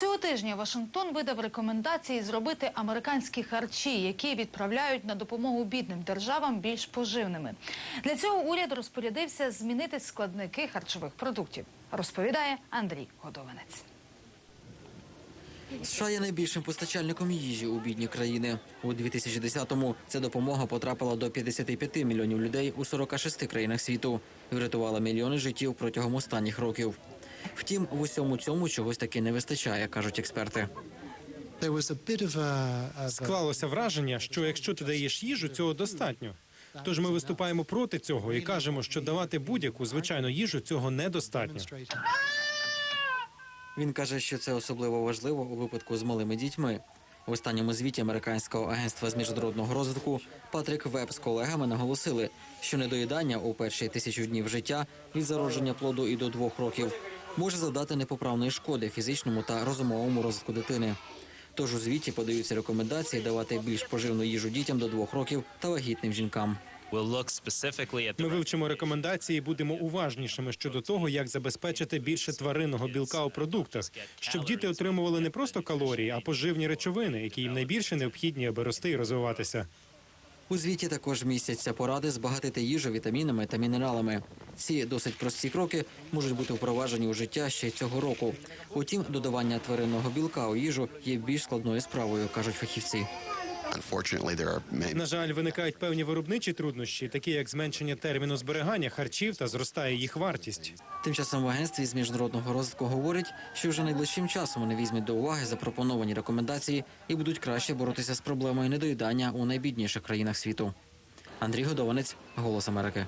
Цього тижня Вашингтон видав рекомендації зробити американські харчі, які відправляють на допомогу бідним державам більш поживними. Для цього уряд розпорядився змінити складники харчових продуктів. Розповідає Андрій Годованець. США є найбільшим постачальником їжі у бідні країни. У 2010-му ця допомога потрапила до 55 мільйонів людей у 46 країнах світу врятувала мільйони життів протягом останніх років. Втім, в усьому цьому чогось таки не вистачає, кажуть експерти. Склалося враження, що якщо ти даєш їжу, цього достатньо. Тож ми виступаємо проти цього і кажемо, що давати будь-яку звичайну їжу цього недостатньо. Він каже, що це особливо важливо у випадку з малими дітьми. В останньому звіті американського агентства з міжнародного розвитку Патрік Веб з колегами наголосили, що недоїдання у перші тисячу днів життя від зародження плоду і до двох років може завдати непоправної шкоди фізичному та розумовому розвитку дитини. Тож у звіті подаються рекомендації давати більш поживну їжу дітям до двох років та вагітним жінкам. Ми вивчимо рекомендації і будемо уважнішими щодо того, як забезпечити більше тваринного білка у продуктах, щоб діти отримували не просто калорії, а поживні речовини, які їм найбільше необхідні, аби рости і розвиватися. У звіті також містяться поради збагатити їжу вітамінами та мінералами. Ці досить прості кроки можуть бути впроваджені у життя ще цього року. Утім, додавання тваринного білка у їжу є більш складною справою, кажуть фахівці. На жаль, виникають певні виробничі труднощі, такі як зменшення терміну зберігання харчів та зростає їх вартість. Тим часом в агентстві з міжнародного розвитку говорять, що вже найближчим часом вони візьмуть до уваги запропоновані рекомендації і будуть краще боротися з проблемою недоїдання у найбідніших країнах світу. Андрій Годованець, Голос Америки.